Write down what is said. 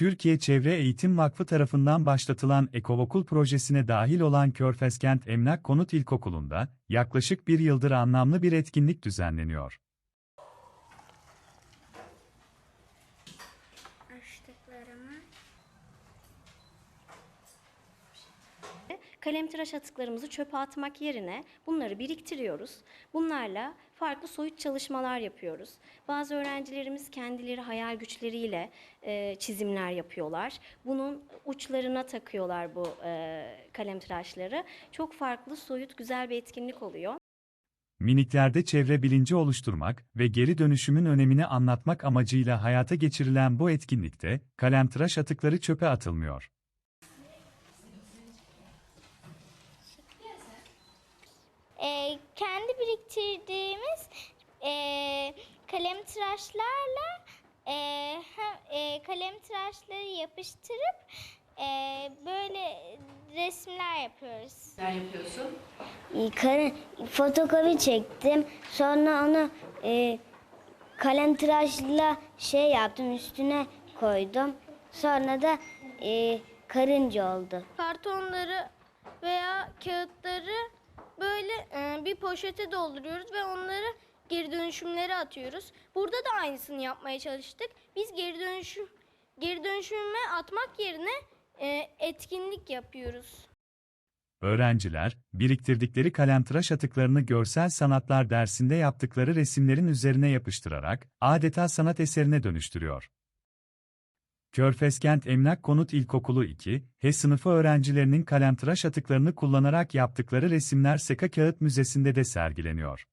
Türkiye Çevre Eğitim Vakfı tarafından başlatılan Ekovokul projesine dahil olan Körfezkent Emlak Konut İlkokulu'nda yaklaşık bir yıldır anlamlı bir etkinlik düzenleniyor. Açtıklarımı Kalemtıraş atıklarımızı çöpe atmak yerine bunları biriktiriyoruz. Bunlarla farklı soyut çalışmalar yapıyoruz. Bazı öğrencilerimiz kendileri hayal güçleriyle e, çizimler yapıyorlar. Bunun uçlarına takıyorlar bu e, kalemtıraşları. Çok farklı, soyut, güzel bir etkinlik oluyor. Miniklerde çevre bilinci oluşturmak ve geri dönüşümün önemini anlatmak amacıyla hayata geçirilen bu etkinlikte kalemtıraş atıkları çöpe atılmıyor. Kendi biriktirdiğimiz e, kalem tıraşlarla e, hem, e, kalem tıraşları yapıştırıp e, böyle resimler yapıyoruz. Neler yapıyorsun? Kare, fotokopi çektim. Sonra onu e, kalem tıraşla şey yaptım üstüne koydum. Sonra da e, karınca oldu. kartonları veya kağıtları e, bir poşete dolduruyoruz ve onları geri dönüşümlere atıyoruz. Burada da aynısını yapmaya çalıştık. Biz geri dönüşüm geri dönüşüme atmak yerine e, etkinlik yapıyoruz. Öğrenciler, biriktirdikleri kalemtıraş atıklarını görsel sanatlar dersinde yaptıkları resimlerin üzerine yapıştırarak adeta sanat eserine dönüştürüyor. Körfezkent Emlak Konut İlkokulu 2, H sınıfı öğrencilerinin kalemtıraş atıklarını kullanarak yaptıkları resimler Seka Kağıt Müzesi'nde de sergileniyor.